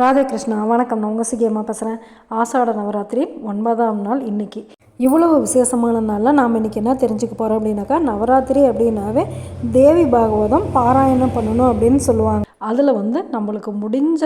ராதாகிருஷ்ணா வணக்கம். நான் உங்கள் சிகியமாக பேசுகிறேன் ஆஷாட நவராத்திரி ஒன்பதாம் நாள் இன்றைக்கி இவ்வளவு விசேஷமான நாளில் நாம் இன்றைக்கி என்ன தெரிஞ்சுக்க போகிறோம் அப்படின்னாக்கா நவராத்திரி அப்படின்னாவே தேவி பாகவதம் பாராயணம் பண்ணணும் அப்படின்னு சொல்லுவாங்க. அதில் வந்து நம்மளுக்கு முடிஞ்ச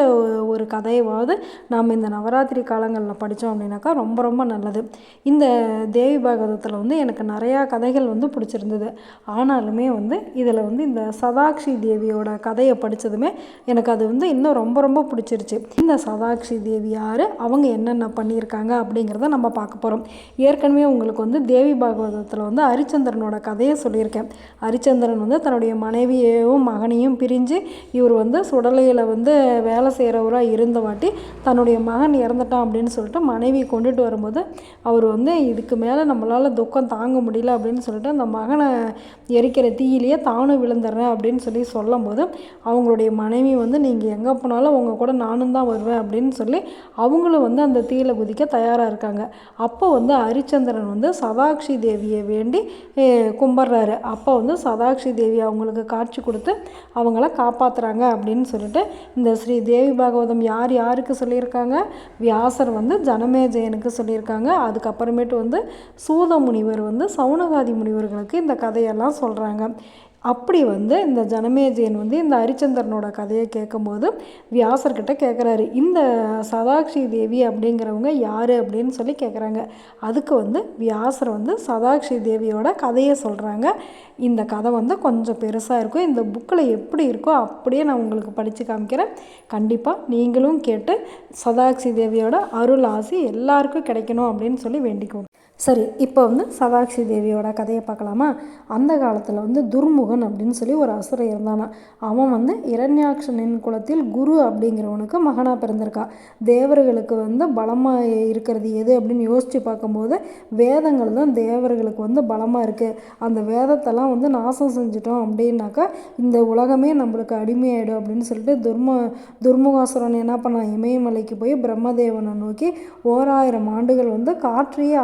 ஒரு கதையவாவது நாம் இந்த நவராத்திரி காலங்களில் படித்தோம் அப்படின்னாக்கா ரொம்ப ரொம்ப நல்லது. இந்த தேவி பாகவதத்தில் வந்து எனக்கு நிறையா கதைகள் வந்து பிடிச்சிருந்தது. ஆனாலுமே வந்து இதில் வந்து இந்த சதாக்ஷி தேவியோட கதையை படித்ததுமே எனக்கு அது வந்து இன்னும் ரொம்ப ரொம்ப பிடிச்சிருச்சு. இந்த சதாக்ஷி தேவி யார்? அவங்க என்னென்ன பண்ணியிருக்காங்க அப்படிங்கிறத நம்ம பார்க்க போகிறோம் ஏற்கனவே உங்களுக்கு வந்து தேவி பாகவதத்தில் வந்து ஹரிச்சந்திரனோட கதையை சொல்லியிருக்கேன். ஹரிச்சந்திரன் வந்து தன்னுடைய மனைவியையும் மகனையும் பிரிஞ்சு இவர் வந்து சுடலையில் வந்து வேலை செய்கிறவராக இருந்தவாட்டி தன்னுடைய மகன் இறந்துட்டான் அப்படின்னு சொல்லிட்டு மனைவி கொண்டுட்டு வரும்போது அவர் வந்து இதுக்கு மேலே நம்மளால் துக்கம் தாங்க முடியல அப்படின்னு சொல்லிட்டு அந்த மகனை எரிக்கிற தீயிலேயே தானும் விழுந்துடுறேன் அப்படின்னு சொல்லி சொல்லும் போது அவங்களுடைய மனைவி வந்து நீங்கள் எங்கே போனாலும் உங்கள் கூட நானும் தான் வருவேன் அப்படின்னு சொல்லி அவங்களும் வந்து அந்த தீயில குதிக்க தயாராக இருக்காங்க. அப்போ வந்து ஹரிச்சந்திரன் வந்து சதாக்ஷி தேவியை வேண்டி கும்பிட்றாரு. அப்போ வந்து சதாக்ஷி தேவி அவங்களுக்கு காட்சி கொடுத்து அவங்கள காப்பாற்றுறாங்க அப்படின்னு சொல்லிட்டு இந்த ஸ்ரீ தேவி பாகவதம் யார் யாருக்கு சொல்லியிருக்காங்க? வியாசர் வந்து ஜனமேஜயனுக்கு சொல்லியிருக்காங்க. அதுக்கப்புறமேட்டு வந்து சூத முனிவர் வந்து சவுனகாதி முனிவர்களுக்கு இந்த கதையெல்லாம் சொல்கிறாங்க அப்படி வந்து இந்த ஜனமேஜயன் வந்து இந்த ஹரிச்சந்திரனோட கதையை கேட்கும்போது வியாசர்கிட்ட கேட்குறாரு இந்த சதாக்ஷி தேவி அப்படிங்கிறவங்க யார் அப்படின்னு சொல்லி கேட்குறாங்க. அதுக்கு வந்து வியாசர் வந்து சதாக்ஷி தேவியோட கதையை சொல்கிறாங்க இந்த கதை வந்து கொஞ்சம் பெருசாக இருக்கும். இந்த புக்கில் எப்படி இருக்கோ அப்படியே நான் உங்களுக்கு படித்து காமிக்கிறேன். கண்டிப்பாக நீங்களும் கேட்டு சதாக்ஷி தேவியோட அருள் ஆசி எல்லாருக்கும் கிடைக்கணும் அப்படின்னு சொல்லி வேண்டிக்குவோம். சரி இப்போ வந்து சதாக்ஷி தேவியோட கதையை பார்க்கலாமா? அந்த காலத்தில் வந்து துர்முகன் அப்படின்னு சொல்லி ஒரு அசுரை இருந்தானா? அவன் வந்து இரண்யாட்சனின் குலத்தில் குரு அப்படிங்கிறவனுக்கு மகனாக பிறந்திருக்கா. தேவர்களுக்கு வந்து பலமாக இருக்கிறது எது அப்படின்னு யோசித்து பார்க்கும்போது வேதங்கள் தான் தேவர்களுக்கு வந்து பலமாக இருக்குது அந்த வேதத்தெல்லாம் வந்து நாசம் செஞ்சிட்டோம் அப்படின்னாக்கா இந்த உலகமே நம்மளுக்கு அடிமையாயிடும் அப்படின்னு சொல்லிட்டு துர்ம துர்முகாசுரன் என்ன பண்ணான்? இமயமலைக்கு போய் பிரம்மதேவனை நோக்கி ஓராயிரம் ஆண்டுகள் வந்து காற்றையே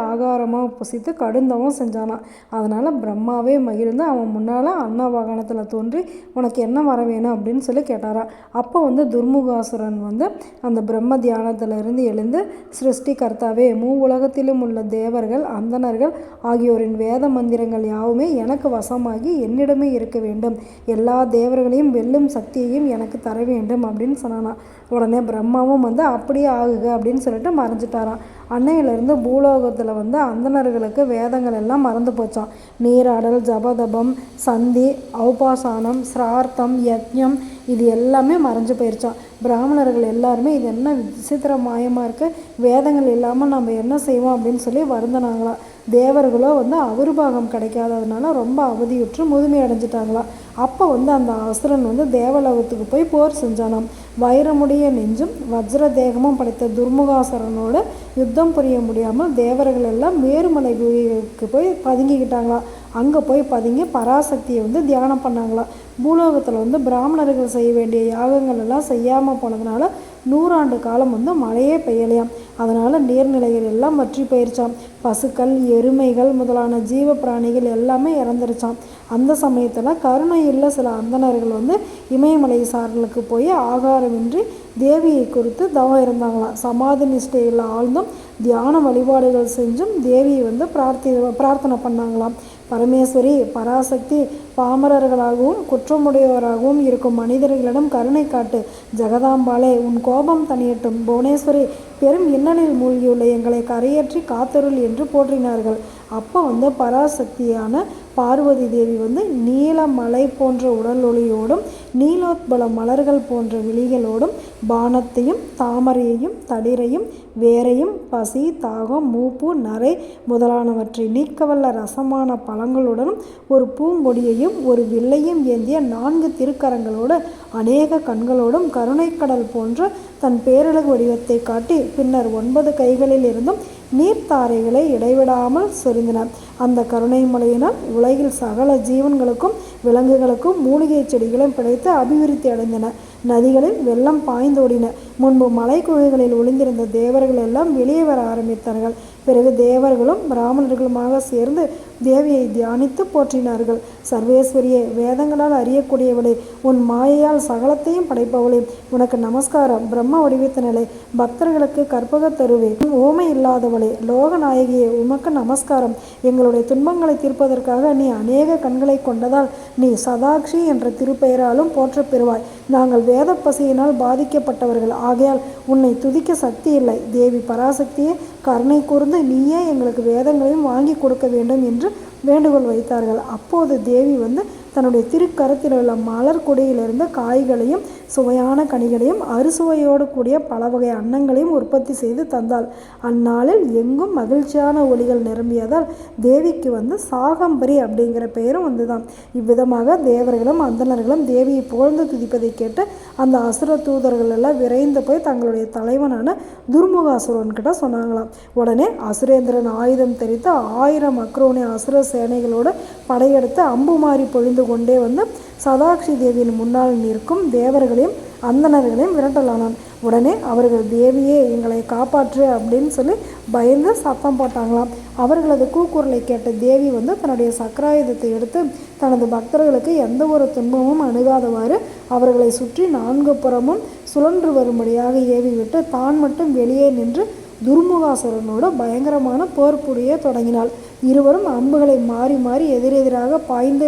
ஆகாரமாக புசித்து கடுந்தவும் செஞ்சானான் அதனால் பிரம்மாவே மகிழ்ந்து அவன் முன்னால் அன்ன வாகனத்தில் தோன்றி உனக்கு என்ன வர வேணும்? அப்படின்னு சொல்லி கேட்டாராம். அப்போ வந்து துர்முகாசுரன் வந்து அந்த பிரம்ம தியானத்திலிருந்து எழுந்து சிருஷ்டி கர்த்தாவே மூ உலகத்திலும் உள்ள தேவர்கள் அந்தணர்கள் ஆகியோரின் வேத மந்திரங்கள் யாவுமே எனக்கு வசமாகி என்னிடமே இருக்க வேண்டும். எல்லா தேவர்களையும் வெல்லும் சக்தியையும் எனக்கு தர வேண்டும் அப்படின்னு சொன்னானாம். உடனே பிரம்மாவும் வந்து அப்படியே ஆகுக அப்படின்னு சொல்லிட்டு மறைஞ்சிட்டாராம். அன்னையிலேருந்து பூலோகத்தில் வந்து அந்தணர்களுக்கு வேதங்கள் எல்லாம் மறந்து போச்சான் நீராடல் ஜபதபம் சந்தி ஔபாசானம் சிரார்த்தம் யஜ்யம் இது எல்லாமே மறைஞ்சு போயிருச்சான் பிராமணர்கள் எல்லாருமே இது என்ன விசித்திர மாயமாக இருக்குது வேதங்கள் இல்லாமல் நம்ம என்ன செய்வோம்? அப்படின்னு சொல்லி வருந்தினாங்களாம். தேவர்களோ வந்து அவிர்வாகம் கிடைக்காததுனால ரொம்ப அவதியுற்று முதுமை அடைஞ்சிட்டாங்களாம். அப்போ வந்து அந்த அசுரன் வந்து தேவலோகத்துக்கு போய் போர் செஞ்சானாம். வைரமுடைய நெஞ்சும் வஜ்ர தேகமும் படைத்த துர்முகாசுரனோடு யுத்தம் புரிய முடியாமல் தேவர்கள் எல்லாம் மேருமலை குகைக்கு போய் பதுங்கிக்கிட்டாங்களாம். அங்கே போய் பதுங்கி பராசக்தியை வந்து தியானம் பண்ணாங்களாம். பூலோகத்தில் வந்து பிராமணர்கள் செய்ய வேண்டிய யாகங்கள் எல்லாம் செய்யாமல் போனதுனால நூறாண்டு காலம் வந்து மழையே பெய்யலையாம். அதனால் நீர்நிலைகள் எல்லாம் வற்றி போயிருச்சாம். பசுக்கள் எருமைகள் முதலான ஜீவ பிராணிகள் எல்லாமே இறந்துருச்சாம். அந்த சமயத்தில் கருணையுள்ள சில அந்தணர்கள் வந்து இமயமலை சாரலுக்கு போய் ஆகாரமின்றி தேவியை குறித்து தவம் இருந்தாங்களாம். சமாதி நிஷ்டையில் ஆழ்ந்தும் தியான வழிபாடுகள் செஞ்சும் தேவியை வந்து பிரார்த்தி பிரார்த்தனை பண்ணாங்களாம். பரமேஸ்வரி பராசக்தி பாமரர்களாகவும் குற்றமுடையவராகவும் இருக்கும் மனிதர்களிடம் கருணை காட்டு. ஜெகதாம்பாளே உன் கோபம் தனியட்டும் புவனேஸ்வரி பெரும் இன்னலில் மூழ்கியுள்ள எங்களை கரையேற்றி காத்தருள் என்று போற்றினார்கள். அப்போ வந்து பராசக்தியான பார்வதி தேவி வந்து நீல மலை போன்ற உடல் ஒளியோடும் நீலோத்பல மலர்கள் போன்ற விழிகளோடும் பானத்தையும் தாமரையையும் தளிரையும் வேரையும் பசி தாகம் மூப்பு நரை முதலானவற்றை நீக்கவல்ல ரசமான பழங்களுடனும் ஒரு பூங்கொடியையும் ஒரு வில்லையும் ஏந்திய நான்கு திருக்கரங்களோடு அநேக கண்களோடும் கருணைக்கடல் போன்ற தன் பேரழகு வடிவத்தை காட்டி பின்னர் ஒன்பது கைகளில் இருந்தும் நீர்த்தாரைகளை இடைவிடாமல் சொரிந்தன. அந்த கருணை மலையினால் உலகில் சகல ஜீவன்களுக்கும் விலங்குகளுக்கும் மூலிகை செடிகளும் பிழைத்து அபிவிருத்தி அடைந்தன. நதிகளில் வெள்ளம் பாய்ந்தோடின. முன்பு மலை குகைகளில் ஒளிந்திருந்த தேவர்கள் எல்லாம் வெளியே வர ஆரம்பித்தார்கள். பிறகு தேவர்களும் பிராமணர்களுமாக சேர்ந்து தேவியை தியானித்து போற்றினார்கள். சர்வேஸ்வரியே வேதங்களால் அறியக்கூடியவளே உன் மாயையால் சகலத்தையும் படைப்பவளே உனக்கு நமஸ்காரம். பிரம்ம வடிவத்தினளே பக்தர்களுக்கு கற்பக தருவே. ஓமை இல்லாதவளே லோகநாயகியே உமக்கு நமஸ்காரம். எங்களுடைய துன்பங்களை தீர்ப்பதற்காக நீ அநேக கண்களை கொண்டதால் நீ சதாக்ஷி என்ற திருப்பெயராலும் போற்றப் பெறுவாய். நாங்கள் வேத பசியினால் பாதிக்கப்பட்டவர்கள். ஆகையால் உன்னை துதிக்க சக்தி இல்லை. தேவி பராசக்தியே கருணை கூர்ந்து நீயே எங்களுக்கு வேதங்களையும் வாங்கி கொடுக்க வேண்டும் என்று வேண்டுகோள் வைத்தார்கள். அப்போது தேவி வந்து தன்னுடைய திருக்கரத்தில் உள்ள மலர் கொடியிலிருந்து காய்களையும் சுவையான கனிகளையும் அறுசுவையோடு கூடிய பல வகை அன்னங்களையும் உற்பத்தி செய்து தந்தாள். அந்நாளில் எங்கும் மகிழ்ச்சியான ஒளிகள் நிரம்பியதால் தேவிக்கு வந்து சாகம்பரி அப்படிங்கிற பெயரும் வந்துதான். இவ்விதமாக தேவர்களும் அந்தணர்களும் தேவியை புகழ்ந்து துதிப்பதை கேட்டு அந்த அசுர தூதர்கள் எல்லாம் விரைந்து போய் தங்களுடைய தலைவனான துர்முகாசுரன் கிட்ட சொன்னாங்களாம். உடனே அசுரேந்திரன் ஆயுதம் தெரித்து ஆயிரம் அக்ரோனி அசுர சேனைகளோடு படையெடுத்து அம்புமாரி பொழிந்து கொண்டே வந்து சதாக்ஷி தேவியின் முன்னால் நிற்கும் தேவர்களையும் அந்தணர்களையும் விரட்டலானான். உடனே அவர்கள் தேவியே எங்களை காப்பாற்று அப்படின்னு சொல்லி பயந்து சத்தம் போட்டாங்களாம். அவர்களது கூக்குரலை கேட்ட தேவி வந்து தன்னுடைய சக்கராயுதத்தை எடுத்து தனது பக்தர்களுக்கு எந்த ஒரு துன்பமும் அணுகாதவாறு அவர்களை சுற்றி நான்கு புறமும் சுழன்று வரும்படியாக ஏவி விட்டு தான் மட்டும் வெளியே நின்று துர்முகாசுரனோடு பயங்கரமான போர் புரிய தொடங்கினாள். இருவரும் அம்புகளை மாறி மாறி எதிரெதிராக பாய்ந்து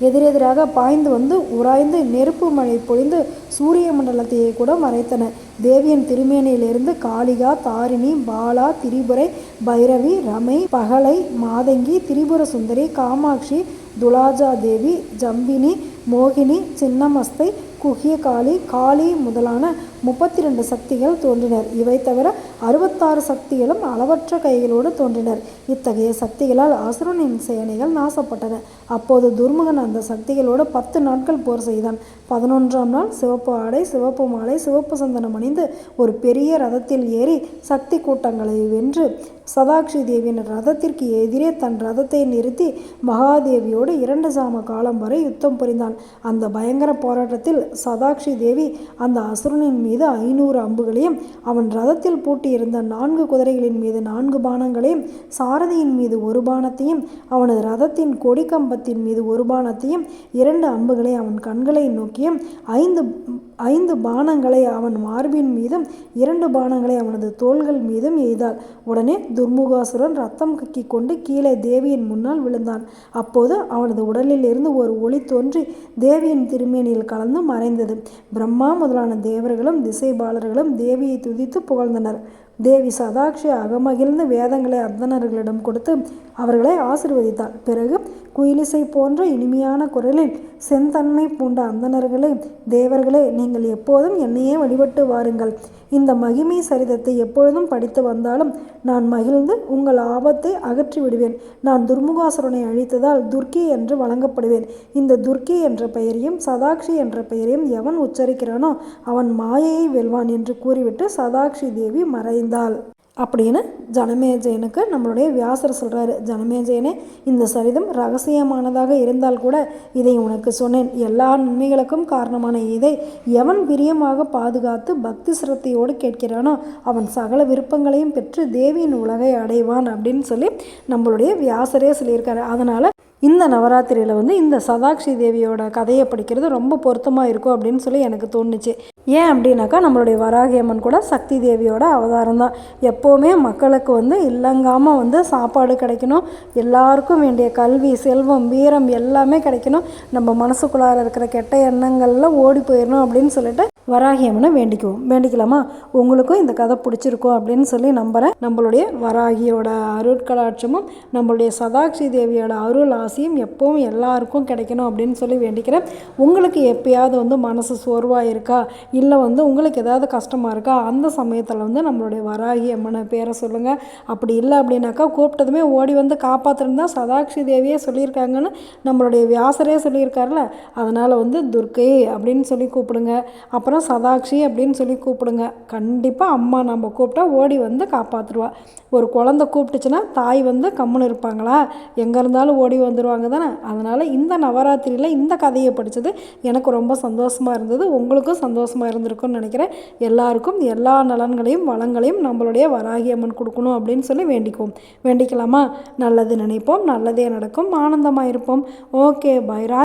எதிரெதிராக பாய்ந்து வந்து உராய்ந்து நெருப்பு மழை பொழிந்து சூரிய மண்டலத்தையே கூட மறைத்தன. தேவியின் திருமேனியிலிருந்து காளிகா தாரிணி பாலா திரிபுரை பைரவி ரமை பகலை மாதங்கி திரிபுர சுந்தரி காமாட்சி துலாஜா தேவி ஜம்பினி மோகினி சின்னமஸ்தை குஹ்யகாளி காளி முதலான முப்பத்தி ரெண்டு சக்திகள் தோன்றினர். இவை தவிர அறுபத்தாறு சக்திகளும் அளவற்ற கைகளோடு தோன்றினர். இத்தகைய சக்திகளால் அசுரனின் சேனைகள் நாசப்பட்டன. அப்போது துர்முகன் அந்த சக்திகளோடு பத்து நாட்கள் போர் செய்தான். பதினொன்றாம் நாள் சிவப்பு ஆடை சிவப்பு மாலை சிவப்பு சந்தனம் அணிந்து ஒரு பெரிய ரதத்தில் ஏறி சக்தி கூட்டங்களை வென்று சதாக்ஷி தேவியின் ரதத்திற்கு எதிரே தன் ரதத்தை நிறுத்தி மகாதேவியோடு இரண்டு சாம காலம் வரை யுத்தம் புரிந்தான். அந்த பயங்கர போராட்டத்தில் சதாக்ஷி தேவி அந்த அசுரனின் மீது ஐநூறு அம்புகளையும் அவன் ரதத்தில் பூட்டியிருந்த நான்கு குதிரைகளின் மீது நான்கு பானங்களையும் சாரதியின் மீது ஒரு பானத்தையும் அவனது ரதத்தின் கொடிக்கம்பத்தின் மீது ஒரு பானத்தையும் இரண்டு அம்புகளை அவன் கண்களை நோக்கியும் ஐந்து ஐந்து பானங்களை அவன் மார்பின் மீதும் இரண்டு பானங்களை அவனது தோள்கள் மீதும் எய்தாள். உடனே துர்முகாசுரன் ரத்தம் கக்கி கொண்டு கீழே தேவியின் முன்னால் விழுந்தான். அப்போது அவனது உடலில் இருந்து ஒரு ஒளி தோன்றி தேவியின் திருமேனியில் கலந்து மறைந்தது. பிரம்மா முதலான தேவர்களும் திசைபாலர்களும் தேவியை துதித்து புகழ்ந்தனர். தேவி சதாக்ஷி அகமகிழ்ந்து வேதங்களை அர்த்தனர்களிடம் கொடுத்து அவர்களை ஆசிர்வதித்தார் பிறகு குயிலிசை போன்ற இனிமையான குரலில் செந்தன்மை பூண்ட அந்தணர்களே தேவர்களே நீங்கள் எப்போதும் என்னையே வழிபட்டு வாருங்கள். இந்த மகிமை சரிதத்தை எப்பொழுதும் படித்து வந்தாலும் நான் மகிழ்ந்து உங்கள் ஆபத்தை அகற்றி விடுவேன் நான் துர்முகாசுரனை அழித்ததால் துர்க்கி என்று வழங்கப்படுவேன். இந்த துர்க்கி என்ற பெயரையும் சதாக்ஷி என்ற பெயரையும் எவன் உச்சரிக்கிறானோ அவன் மாயையை வெல்வான் என்று கூறிவிட்டு சதாக்ஷி தேவி மறைந்தாள். அப்படின்னு ஜனமேஜயனுக்கு நம்மளுடைய வியாசர் சொல்கிறாரு ஜனமேஜயனே இந்த சரிதம் ரகசியமானதாக இருந்தால் கூட இதை உனக்கு சொன்னேன். எல்லா நன்மைகளுக்கும் காரணமான இதை எவன் பிரியமாக பாதுகாத்து பக்தி சிரத்தையோடு கேட்கிறானோ அவன் சகல விருப்பங்களையும் பெற்று தேவியின் உலகை அடைவான் அப்படின்னு சொல்லி நம்மளுடைய வியாசரே சொல்லியிருக்காரு. அதனால் இந்த நவராத்திரியில் வந்து இந்த சதாக்ஷி தேவியோட கதையை படிக்கிறது ரொம்ப பொருத்தமாக இருக்கும் அப்படின்னு சொல்லி எனக்கு தோணுச்சு. ஏன் அப்படின்னாக்கா நம்மளுடைய வராகி அம்மன் கூட சக்தி தேவியோட அவதாரம் தான். எப்போவுமே மக்களுக்கு வந்து இல்லங்காமல் வந்து சாப்பாடு கிடைக்கணும். எல்லாருக்கும் வேண்டிய கல்வி செல்வம் வீரம் எல்லாமே கிடைக்கணும். நம்ம மனசுக்குள்ளார இருக்கிற கெட்ட எண்ணங்கள்லாம் ஓடி போயிடணும் அப்படின்னு சொல்லிட்டு வராகி அம்மனை வேண்டிக்குவோம். வேண்டிக்கலாமா? உங்களுக்கும் இந்த கதை பிடிச்சிருக்கும் அப்படின்னு சொல்லி நம்புகிறேன் நம்மளுடைய வராகியோட அருட்கடாட்சமும் நம்மளுடைய சதாட்சி தேவியோட அருள் ஆசையும் எப்பவும் எல்லாருக்கும் கிடைக்கணும் அப்படின்னு சொல்லி வேண்டிக்கிறேன். உங்களுக்கு எப்பயாவது வந்து மனசு சோர்வாக இருக்கா இல்லை வந்து உங்களுக்கு ஏதாவது கஷ்டமாக இருக்கா? அந்த சமயத்தில் வந்து நம்மளுடைய வராகி அம்மனை பேரை சொல்லுங்கள் அப்படி இல்லை அப்படின்னாக்கா கூப்பிட்டதுமே ஓடி வந்து காப்பாற்றுன்னு தான் சதாக்ஷி தேவியே சொல்லியிருக்காங்கன்னு நம்மளுடைய வியாசரே சொல்லியிருக்காருல அதனால் வந்து துர்க்கை அப்படின்னு சொல்லி கூப்பிடுங்க. அப்புறம் எல்லாரும் சதாக்ஷி அப்படின்னு சொல்லி கூப்பிடுங்க. கண்டிப்பாக அம்மா நம்ம கூப்பிட்டா ஓடி வந்து காப்பாற்றுருவா ஒரு குழந்த கூப்பிட்டுச்சுன்னா தாய் வந்து கம்முன்னு இருப்பாங்களா? எங்கே இருந்தாலும் ஓடி வந்துடுவாங்க தானே? அதனால் இந்த நவராத்திரியில் இந்த கதையை படித்தது எனக்கு ரொம்ப சந்தோஷமாக இருந்தது. உங்களுக்கும் சந்தோஷமாக இருந்திருக்கும்னு நினைக்கிறேன். எல்லாருக்கும் எல்லா நலன்களையும் வளங்களையும் நம்மளுடைய வராகி அம்மன் கொடுக்கணும் அப்படின்னு சொல்லி வேண்டிக்குவோம். வேண்டிக்கலாமா? நல்லது நினைப்போம். நல்லதே நடக்கும். ஆனந்தமாக இருப்போம் ஓகே பைரா